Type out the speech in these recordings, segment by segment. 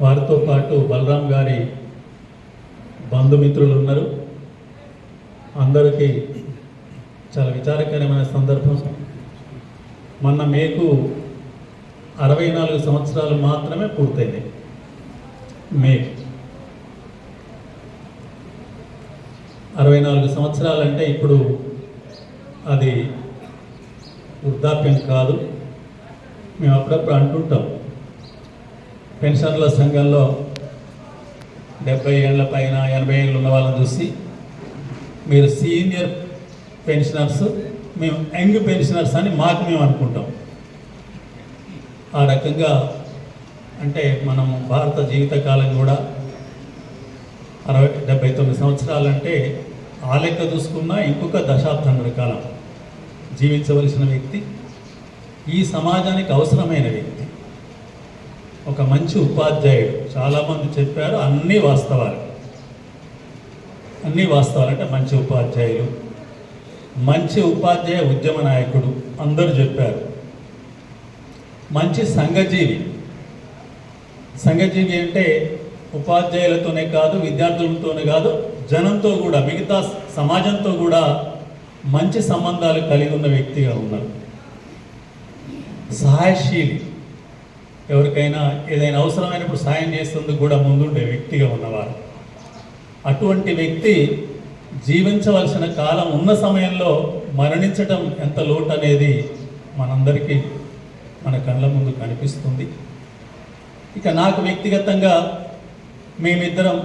వారితో పాటు బలరాం గారి బంధుమిత్రులు ఉన్నారు. అందరికీ చాలా విచారకరమైన సందర్భం. మొన్న మేకు అరవై నాలుగు సంవత్సరాలు మాత్రమే పూర్తయినాయి. మేకు అరవై నాలుగు సంవత్సరాలంటే ఇప్పుడు అది వృద్ధాప్యం కాదు. మేము అప్పుడప్పుడు అంటుంటాం. పెన్షన్ల సంఘంలో డెబ్బై ఏళ్ళ పైన ఎనభై ఏళ్ళు ఉన్న వాళ్ళని చూసి మీరు సీనియర్ పెన్షనర్స్ మేము యంగ్ పెన్షనర్స్ అని మాకు మేము అనుకుంటాం. ఆ రకంగా అంటే మనం భారత జీవితకాలం కూడా అరవై డెబ్బై తొమ్మిది సంవత్సరాలంటే ఆ లెక్క చూసుకున్నా ఇంకొక దశాబ్దం కాలం జీవించవలసిన వ్యక్తి ఈ సమాజానికి అవసరమైన వ్యక్తి. ఒక మంచి ఉపాధ్యాయుడు. చాలామంది చెప్పారు అన్నీ వాస్తవాలు అన్నీ వాస్తవాలు అంటే మంచి ఉపాధ్యాయులు. మంచి ఉపాధ్యాయ ఉద్యమ నాయకుడు అందరూ చెప్పారు. మంచి సంఘజీవి. సంఘజీవి అంటే ఉపాధ్యాయులతోనే కాదు విద్యార్థులతోనే కాదు జనంతో కూడా మిగతా సమాజంతో కూడా మంచి సంబంధాలు కలిగి ఉన్న వ్యక్తిగా ఉన్నారు. సహాయశీలి. ఎవరికైనా ఏదైనా అవసరమైనప్పుడు సాయం చేసేందుకు కూడా ముందుండే వ్యక్తిగా ఉన్నవారు. అటువంటి వ్యక్తి జీవించవలసిన కాలం ఉన్న సమయంలో మరణించటం ఎంత లోటు అనేది మనందరికీ మన కళ్ళ ముందు కనిపిస్తుంది. ఇక నాకు వ్యక్తిగతంగా మేమిద్దరం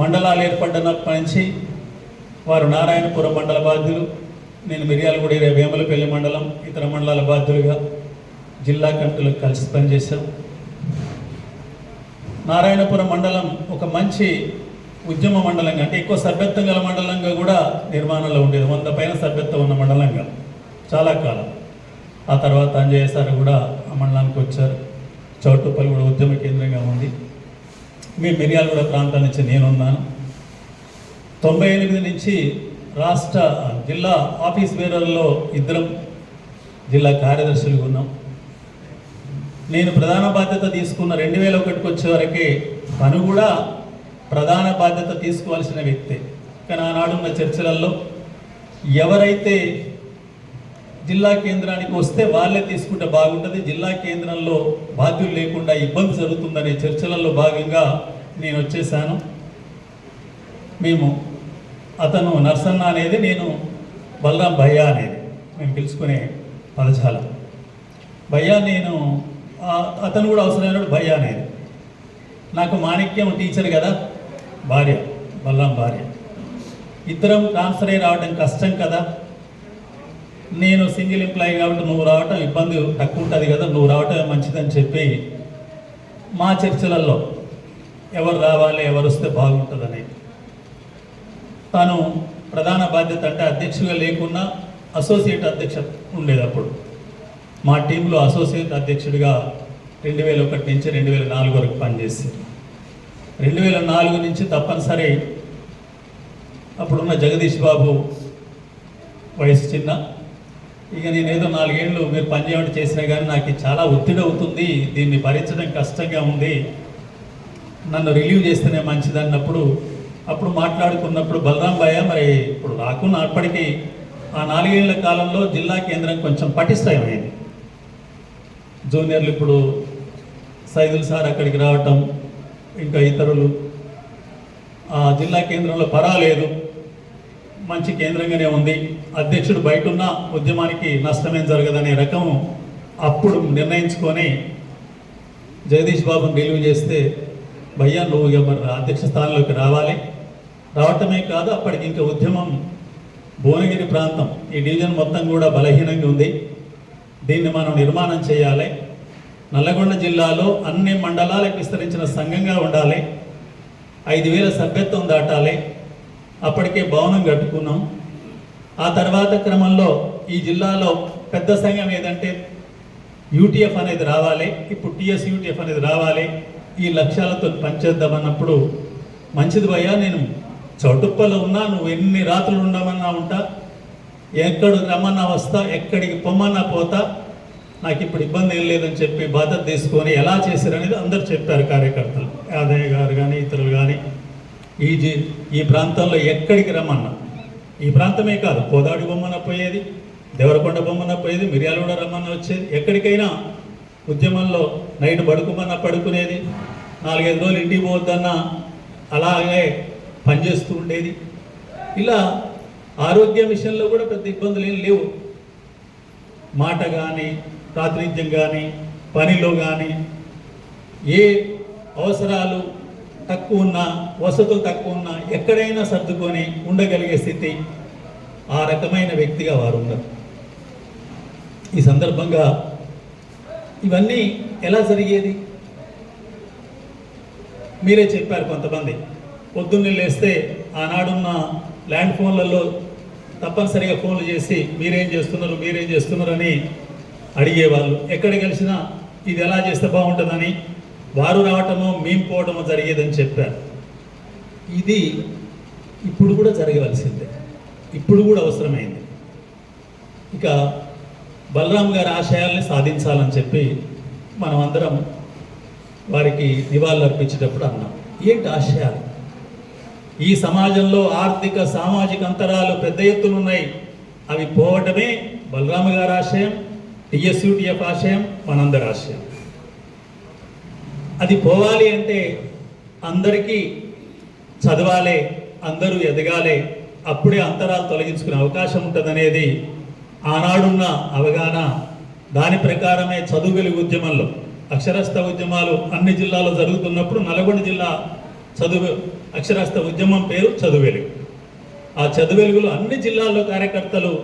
మండలాలు ఏర్పడినప్పటి నుంచి వారు నారాయణపురం మండల బాధ్యులు నేను మిర్యాలగూడ ఏరియా వేమలపల్లి మండలం ఇతర మండలాల బాధ్యులుగా జిల్లా కమిటీలకు కలిసి పనిచేశాం. నారాయణపురం మండలం ఒక మంచి ఉద్యమ మండలంగా అంటే ఎక్కువ సభ్యత్వం గల మండలంగా కూడా నిర్మాణంలో ఉండేది. వంద పైన సభ్యత్వం ఉన్న మండలంగా చాలా కాలం. ఆ తర్వాత అంజయ్య సార్ కూడా ఆ మండలానికి వచ్చారు. చౌటుపల్లి కూడా ఉద్యమ కేంద్రంగా ఉంది. మీ మిర్యాలగూడ ప్రాంతం నుంచి నేనున్నాను. తొంభై ఎనిమిది నుంచి రాష్ట్ర జిల్లా ఆఫీస్ బేరర్లో ఇద్దరం జిల్లా కార్యదర్శులుగా ఉన్నాం. నేను ప్రధాన బాధ్యత తీసుకున్న రెండు వేల ఒకటికి వచ్చేవరకే తను కూడా ప్రధాన బాధ్యత తీసుకోవాల్సిన వ్యక్తే. కానీ ఆనాడున్న చర్చలలో ఎవరైతే జిల్లా కేంద్రానికి వస్తే వాళ్ళే తీసుకుంటే బాగుంటుంది. జిల్లా కేంద్రంలో బాధ్యులు లేకుండా ఇబ్బంది జరుగుతుందనే చర్చలలో భాగంగా నేను వచ్చేసాను. మేము అతను నర్సన్న అనేది నేను బలరాం భయ్యా అనేది. మేము పిలుచుకునే పదజాలం. భయ్యా నేను అతను కూడా అవసరమైనప్పుడు భయ్యా అనేది. నాకు మాణిక్యం టీచర్ కదా భార్య బలరాం భార్య. ఇద్దరం ట్రాన్స్ఫర్ అయ్యి రావడం కష్టం కదా. నేను సింగిల్ ఎంప్లాయీ కాబట్టి నువ్వు రావటం ఇబ్బంది తక్కువ ఉంటుంది కదా నువ్వు రావటం మంచిదని చెప్పి మా చర్చలలో ఎవరు రావాలి ఎవరు వస్తే బాగుంటుందని. తను ప్రధాన బాధ్యత అంటే అధ్యక్షుగా లేకున్నా అసోసియేట్ అధ్యక్ష ఉండేది అప్పుడు. మా టీంలో అసోసియేట్ అధ్యక్షుడిగా రెండు వేల ఒకటి నుంచి రెండు వేల నాలుగు వరకు పనిచేసింది. రెండు వేల నాలుగు నుంచి తప్పనిసరి అప్పుడున్న జగదీష్ బాబు వయసు చిన్న. ఇక నేను ఏదో నాలుగేళ్ళు మీరు పనిచేయడం చేసినా కానీ నాకు చాలా ఒత్తిడి అవుతుంది దీన్ని భరించడం కష్టంగా ఉంది. నన్ను రిలీవ్ చేస్తేనే మంచిది అన్నప్పుడు అప్పుడు మాట్లాడుకున్నప్పుడు బలరాం భయ్య మరి ఇప్పుడు రాకున్న అప్పటికి ఆ నాలుగేళ్ళ కాలంలో జిల్లా కేంద్రం కొంచెం పటిష్టమైంది. జూనియర్లు ఇప్పుడు సైదుల్ సార్ అక్కడికి రావటం ఇంకా ఇతరులు. ఆ జిల్లా కేంద్రంలో పర్వాలేదు మంచి కేంద్రంగానే ఉంది. అధ్యక్షుడు బయట ఉన్న ఉద్యమానికి నష్టమేం జరగదనే రకం అప్పుడు నిర్ణయించుకొని జగదీష్ బాబుని రిలీవ్ చేస్తే భయ్యా నువ్వు ఎవరు అధ్యక్ష స్థానంలోకి రావాలి. రావటమే కాదు అప్పటికి ఇంకా ఉద్యమం భువనగిరి ప్రాంతం ఈ డివిజన్ మొత్తం కూడా బలహీనంగా ఉంది. దీన్ని మనం నిర్మాణం చేయాలి. నల్లగొండ జిల్లాలో అన్ని మండలాలకు విస్తరించిన సంఘంగా ఉండాలి. ఐదు వేల సభ్యత్వం దాటాలి. అప్పటికే భవనం కట్టుకున్నాం. ఆ తర్వాత క్రమంలో ఈ జిల్లాలో పెద్ద సంఘం ఏదంటే యూటీఎఫ్ అనేది రావాలి. ఇప్పుడు టీఎస్ యూటీఎఫ్ అనేది రావాలి. ఈ లక్ష్యాలతో పనిచేద్దామన్నప్పుడు మంచిది భయ్యా నేను చౌటుప్పలో ఉన్నా నువ్వు ఎన్ని రాత్రులు ఉండమన్నా ఉంటా ఎక్కడ రమ్మన్నా వస్తా ఎక్కడికి పొమ్మన్నా పోతా నాకు ఇప్పుడు ఇబ్బంది ఏం లేదని చెప్పి బాధ్యత తీసుకొని ఎలా చేశారనేది అందరు చెప్పారు కార్యకర్తలు. యాదయ్య గారు కానీ ఇతరులు కానీ ఈ జీ ఈ ప్రాంతంలో ఎక్కడికి రమ్మన్నా. ఈ ప్రాంతమే కాదు కోదాడి బొమ్మన పోయేది దేవరకొండ బొమ్మన పోయేది మిర్యాలగూడ రమ్మన్న వచ్చేది ఎక్కడికైనా ఉద్యమంలో నైట్ పడుకోమన్నా పడుకునేది నాలుగైదు రోజులు ఇంటికి పోవద్దన్నా అలాగే పనిచేస్తూ ఉండేది. ఇలా ఆరోగ్య విషయంలో కూడా పెద్ద ఇబ్బందులు ఏం లేవు. మాట కానీ ప్రాతినిధ్యం కానీ పనిలో కానీ ఏ అవసరాలు తక్కువ ఉన్నా వసతులు తక్కువ ఉన్నా ఎక్కడైనా సర్దుకొని ఉండగలిగే స్థితి ఆ రకమైన వ్యక్తిగా వారు ఉన్నారు. ఈ సందర్భంగా ఇవన్నీ ఎలా జరిగేది? మీరే చెప్పారు కొంతమంది. పొద్దున్నే లేస్తే ఆనాడున్న ల్యాండ్ ఫోన్లలో తప్పనిసరిగా ఫోన్లు చేసి మీరేం చేస్తున్నారు మీరేం చేస్తున్నారు అని అడిగేవాళ్ళు. ఎక్కడ కలిసినా ఇది ఎలా చేస్తే బాగుంటుందని వారు రావటము మేము పోవటము జరిగేదని చెప్పారు. ఇది ఇప్పుడు కూడా జరగవలసిందే. ఇప్పుడు కూడా అవసరమైంది. ఇక బలరాం గారి ఆశయాల్ని సాధించాలని చెప్పి మనం అందరం వారికి నివాళులు అర్పించేటప్పుడు అన్నాం. ఏంటి ఆశయాలు? ఈ సమాజంలో ఆర్థిక సామాజిక అంతరాలు పెద్ద ఎత్తున ఉన్నాయి. అవి పోవటమే బలరామ గారి ఆశయం టిఎస్యుటిఎఫ్ ఆశయం మనందరి ఆశయం. అది పోవాలి అంటే అందరికీ చదవాలే అందరూ ఎదగాలే అప్పుడే అంతరాలు తొలగించుకునే అవకాశం ఉంటుందనేది ఆనాడున్న అవగాహన. దాని ప్రకారమే చదువుగలి ఉద్యమంలో అక్షరస్థ ఉద్యమాలు అన్ని జిల్లాలో జరుగుతున్నప్పుడు నల్గొండ జిల్లా చదువు అక్షరస్థ ఉద్యమం పేరు చదువెలుగు ఆ చదువెలుగులో అన్ని జిల్లాల్లో కార్యకర్తలు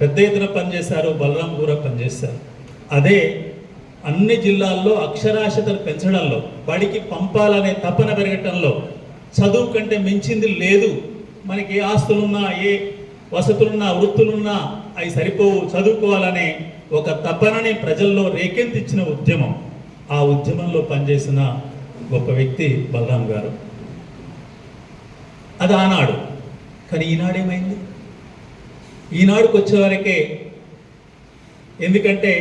పెద్ద ఎత్తున పనిచేశారు బలరాం కూడా పనిచేశారు. అదే అన్ని జిల్లాల్లో అక్షరాస్యతను పెంచడంలో బడికి పంపాలనే తపన పెరగటంలో చదువు కంటే మించింది లేదు. మనకి ఏ ఆస్తులున్నా ఏ వసతులున్నా వృత్తులున్నా అవి సరిపోవు. చదువుకోవాలనే ఒక తపనని ప్రజల్లో రేకెంతిచ్చిన ఉద్యమం. ఆ ఉద్యమంలో పనిచేసిన గొప్ప వ్యక్తి బలరాం గారు. అది ఆనాడు. కానీ ఈనాడేమైంది ఈనాడుకు వచ్చేవరకే ఎందుకంటే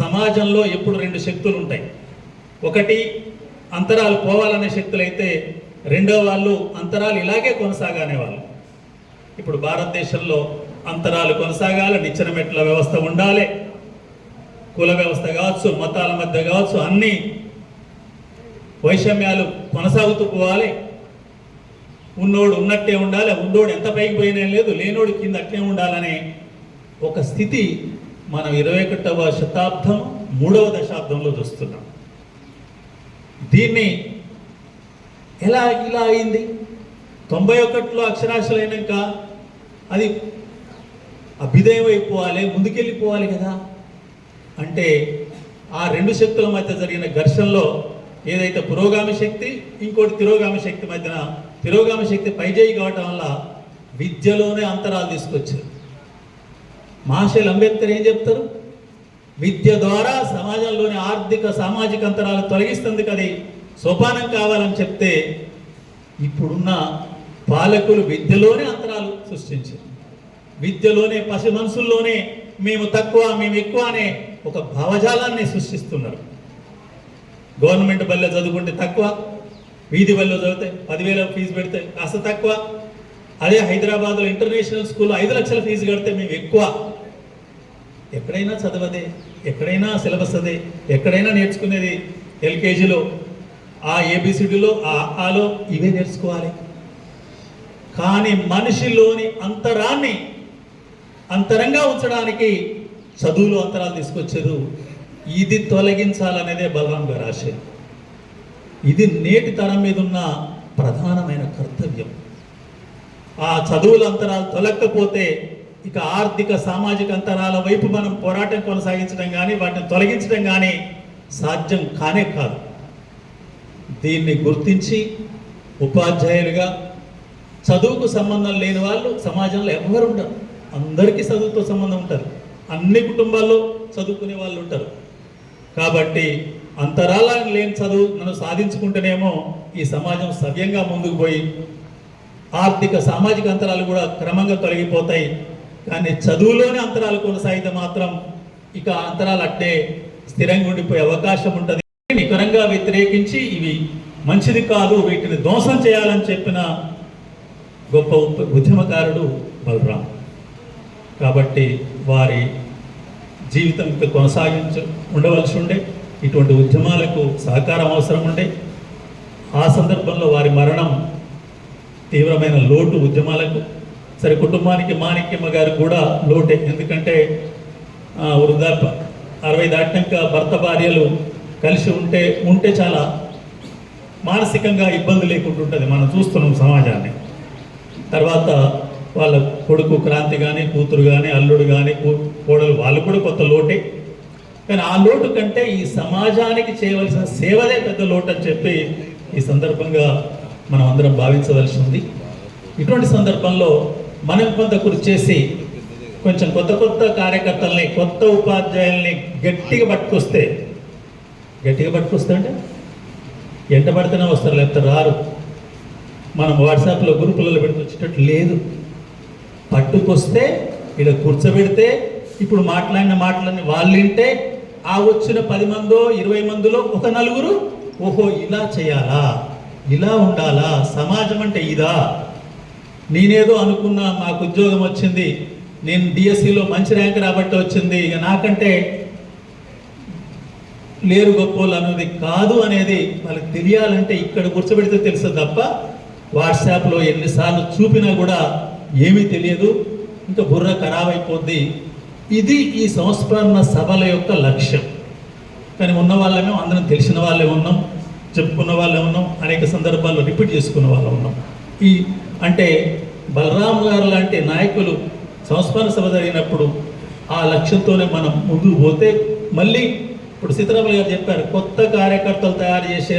సమాజంలో ఎప్పుడు రెండు శక్తులు ఉంటాయి ఒకటి అంతరాలు పోవాలనే శక్తులు అయితే రెండో వాళ్ళు అంతరాలు ఇలాగే కొనసాగానే వాళ్ళు ఇప్పుడు భారతదేశంలో అంతరాలు కొనసాగాలి నిచ్చెన మెట్ల వ్యవస్థ ఉండాలి. కుల వ్యవస్థ కావచ్చు మతాల మధ్య కావచ్చు అన్ని వైషమ్యాలు కొనసాగుతూ పోవాలి. ఉన్నోడు ఉన్నట్టే ఉండాలి ఉన్నోడు ఎంత పైకి పోయినా లేదు లేనోడు కింద అట్లే ఉండాలనే ఒక స్థితి మనం ఇరవై ఒకటవ శతాబ్దం మూడవ దశాబ్దంలో చూస్తున్నాం. దీన్ని ఎలా ఇలా అయింది? తొంభై ఒకటిలో అక్షరాస్యులైనాక అది అభ్యుదయం అయిపోవాలి ముందుకెళ్ళిపోవాలి కదా. అంటే ఆ రెండు శక్తుల మధ్య జరిగిన ఘర్షణలో ఏదైతే పురోగామి శక్తి ఇంకోటి తిరోగామి శక్తి మధ్యన తిరోగామి శక్తి పైజేయి కావటం వల్ల విద్యలోనే అంతరాలు తీసుకొచ్చారు. మహాశైలు అంబేద్కర్ ఏం చెప్తారు? విద్య ద్వారా సమాజంలోని ఆర్థిక సామాజిక అంతరాలు తొలగిస్తుంది అది సోపానం కావాలని చెప్తే ఇప్పుడున్న పాలకులు విద్యలోనే అంతరాలు సృష్టించారు. విద్యలోనే పసి మనసుల్లోనే మేము తక్కువ మేము ఎక్కువ అనే ఒక భావజాలాన్ని సృష్టిస్తున్నారు. గవర్నమెంట్ బల్లె చదువుకుంటే తక్కువ వీధి బల్లో చదివితే పదివేల ఫీజు పెడితే కాస్త తక్కువ. అదే హైదరాబాద్లో ఇంటర్నేషనల్ స్కూల్లో ఐదు లక్షల ఫీజు కడితే మేము ఎక్కువ. ఎక్కడైనా చదవదే ఎక్కడైనా సిలబస్ అదే ఎక్కడైనా నేర్చుకునేది ఎల్కేజీలో ఆ ఏబిసిడిలో ఆ ఆలో ఇవే నేర్చుకోవాలి. కానీ మనిషిలోని అంతరాన్ని అంతరంగా ఉంచడానికి చదువులో అంతరాలు తీసుకొచ్చారు ఇది తొలగించాలనేదే బలరాం గారు ఆశయం. ఇది నేటి తరం మీద ఉన్న ప్రధానమైన కర్తవ్యం. ఆ చదువుల అంతరాలు తొలగకపోతే ఇక ఆర్థిక సామాజిక అంతరాల వైపు మనం పోరాటం కొనసాగించడం కానీ వాటిని తొలగించడం కానీ సాధ్యం కానే కాదు. దీన్ని గుర్తించి ఉపాధ్యాయులుగా చదువుకు సంబంధం లేని వాళ్ళు సమాజంలో ఎవరు ఉండరు. అందరికీ చదువుతో సంబంధం ఉంటారు అన్ని కుటుంబాల్లో చదువుకునే వాళ్ళు ఉంటారు. కాబట్టి అంతరాల లేని చదువు నన్ను సాధించుకుంటేనేమో ఈ సమాజం సవ్యంగా ముందుకు పోయి ఆర్థిక సామాజిక అంతరాలు కూడా క్రమంగా తొలగిపోతాయి. కానీ చదువులోనే అంతరాలు కొనసాగితే మాత్రం ఇక అంతరాలు అట్టే స్థిరంగా ఉండిపోయే అవకాశం ఉంటుంది. నికరంగా వ్యతిరేకించి ఇవి మంచిది కాదు వీటిని ధ్వంసం చేయాలని చెప్పిన గొప్ప ఉద్యమకారుడు బలరాం. కాబట్టి వారి జీవితం కొనసాగించ ఉండవలసి ఉండే ఇటువంటి ఉద్యమాలకు సహకారం అవసరం ఉండే. ఆ సందర్భంలో వారి మరణం తీవ్రమైన లోటు ఉద్యమాలకు. సరే కుటుంబానికి మాణిక్యమ్మ గారు కూడా లోటే. ఎందుకంటే ఆ, వృద్ధాప్య అరవై దాటినాక భర్త భార్యలు కలిసి ఉంటే ఉంటే చాలా మానసికంగా ఇబ్బంది లేకుండా ఉంటుంది మనం చూస్తున్నాం సమాజాన్ని. తర్వాత వాళ్ళ కొడుకు క్రాంతి కానీ కూతురు కానీ అల్లుడు కానీ కోడలు వాళ్ళు కూడా కొత్త లోటే. కానీ ఆ లోటు కంటే ఈ సమాజానికి చేయవలసిన సేవలే పెద్ద లోటు అని చెప్పి ఈ సందర్భంగా మనం అందరం భావించవలసి ఉంది. ఇటువంటి సందర్భంలో మనం కొంత కృషి చేసి కొంచెం కొత్త కొత్త కార్యకర్తల్ని కొత్త ఉపాధ్యాయుల్ని గట్టిగా పట్టుకొస్తే గట్టిగా పట్టుకొస్తే అంటే ఎంట పడితేనే వస్తారు లేకపోతే రారు. మనం వాట్సాప్లో గ్రూపులలో పెడితే వచ్చేటట్టు లేదు. పట్టుకొస్తే ఇక్కడ కూర్చోబెడితే ఇప్పుడు మాట్లాడిన మాటలన్నీ వాళ్ళు వింటే ఆ వచ్చిన పది మందో ఇరవై మందిలో ఒక నలుగురు ఓహో ఇలా చేయాలా? ఇలా ఉండాలా? సమాజం అంటే ఇదా? నేనేదో అనుకున్నా నాకు ఉద్యోగం వచ్చింది నేను డిఎస్సిలో మంచి ర్యాంక్ రాబట్టి వచ్చింది ఇక నాకంటే లేరు గొప్పోళ్ళు అనేది కాదు అనేది వాళ్ళకి తెలియాలంటే ఇక్కడ కూర్చోబెడితే తెలుసు తప్ప వాట్సాప్లో ఎన్నిసార్లు చూపినా కూడా ఏమీ తెలియదు. ఇంకా బుర్ర ఖరాబ్ అయిపోద్ది. ఇది ఈ సంస్మరణ సభల యొక్క లక్ష్యం. కానీ ఉన్న వాళ్ళమే అందరం తెలిసిన వాళ్ళే ఉన్నాం చెప్పుకున్న వాళ్ళే ఉన్నాం అనేక సందర్భాల్లో రిపీట్ చేసుకున్న వాళ్ళే ఉన్నాం. ఈ అంటే బలరాం గారు లాంటి నాయకులు సంస్మరణ సభ జరిగినప్పుడు ఆ లక్ష్యంతోనే మనం ముందుకు పోతే మళ్ళీ ఇప్పుడు సీతారాములు గారు చెప్పారు కొత్త కార్యకర్తలు తయారు చేసే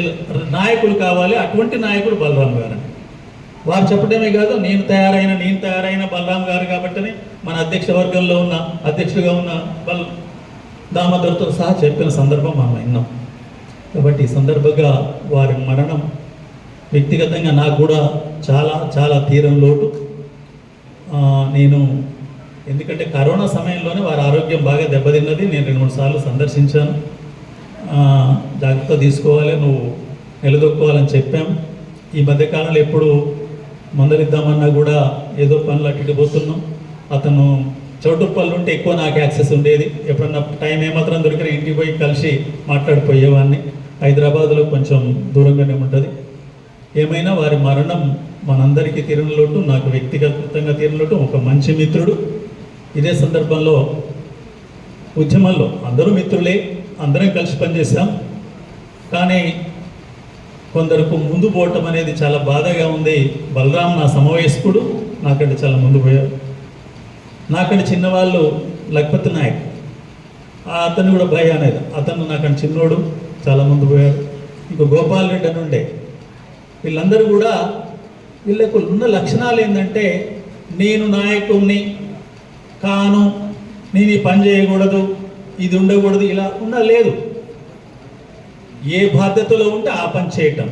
నాయకులు కావాలి అటువంటి నాయకుడు బలరాం గారు వారు చెప్పడమే కాదు నేను తయారైన నేను తయారైన బలరాం గారు కాబట్టి మన అధ్యక్ష వర్గంలో ఉన్న అధ్యక్షుడిగా ఉన్న బల్ దామోదర్తో సహా చెప్పిన సందర్భం మనం విన్నాం. కాబట్టి ఈ సందర్భంగా వారి మరణం వ్యక్తిగతంగా నాకు కూడా చాలా చాలా తీరం లోటు. నేను ఎందుకంటే కరోనా సమయంలోనే వారి ఆరోగ్యం బాగా దెబ్బతిన్నది. నేను రెండు మూడు సార్లు సందర్శించాను. జాగ్రత్త తీసుకోవాలి. నువ్వు నిలదొక్కోవాలని చెప్పాం. ఈ మధ్యకాలంలో ఎప్పుడు మందలిద్దామన్నా కూడా ఏదో పనులు అటు పోతున్నాం అతను చౌటుప్పల్ ఉంటే ఎక్కువ నాకు యాక్సెస్ ఉండేది. ఎప్పుడన్నా టైం ఏమాత్రం దొరికినా ఇంటికి పోయి కలిసి మాట్లాడిపోయేవాడిని హైదరాబాద్లో కొంచెం దూరంగానే ఉంటుంది. ఏమైనా వారి మరణం మనందరికీ తీరిన లోటు నాకు వ్యక్తిగతంగా తీరిన లోటు ఒక మంచి మిత్రుడు. ఇదే సందర్భంలో ఉద్యమంలో అందరూ మిత్రులే అందరం కలిసి పనిచేసాం కానీ కొందరకు ముందు పోవటం అనేది చాలా బాధగా ఉంది. బలరాం నా సమవయస్కుడు నాకంటే చాలా ముందు పోయారు. నాకంటే చిన్నవాళ్ళు లఖపతి నాయక్. అతను కూడా భయ అనేది. అతను నాకంటే చిన్నోడు చాలా ముందు పోయారు. ఇంకో గోపాల్ రెడ్డి అని ఉండే. వీళ్ళందరూ కూడా వీళ్ళకు ఉన్న లక్షణాలు ఏంటంటే నేను నాయకుడిని కాను నేను ఈ పని చేయకూడదు ఇది ఉండకూడదు ఇలా ఉన్న లేదు. ఏ బాధ్యతలో ఉంటే ఆ పని చేయటం.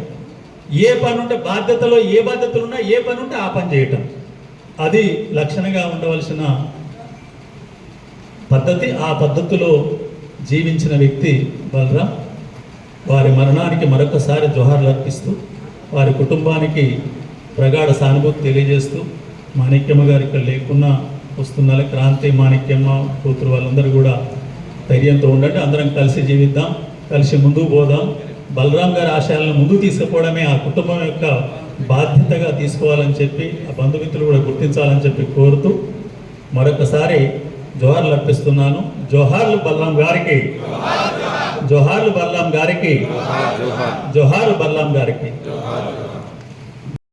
ఏ పని ఉంటే బాధ్యతలో ఏ బాధ్యతలు ఉన్నా ఏ పని ఉంటే ఆ పని చేయటం. అది లక్షణంగా ఉండవలసిన పద్ధతి. ఆ పద్ధతిలో జీవించిన వ్యక్తి బలరాం వారి మరణానికి మరొకసారి జోహార్లు అర్పిస్తూ వారి కుటుంబానికి ప్రగాఢ సానుభూతి తెలియజేస్తూ మాణిక్యమ్మ గారు ఇక్కడ లేకున్నా వస్తున్న క్రాంతి మాణిక్యమ్మ కూతురు వాళ్ళందరూ కూడా ధైర్యంతో ఉండండి. అందరం కలిసి జీవిద్దాం. కలిసి ముందుకు పోదాం. బలరాం గారి ఆశయాలను ముందుకు తీసుకుపోవడమే ఆ కుటుంబం యొక్క బాధ్యతగా తీసుకోవాలని చెప్పి ఆ బంధుమిత్రులు కూడా గుర్తించాలని చెప్పి కోరుతూ మరొకసారి జోహార్లు అర్పిస్తున్నాను. జోహార్లు బలరాం గారికి. జోహార్లు బలరాం గారికి. జోహార్లు బలరాం గారికి.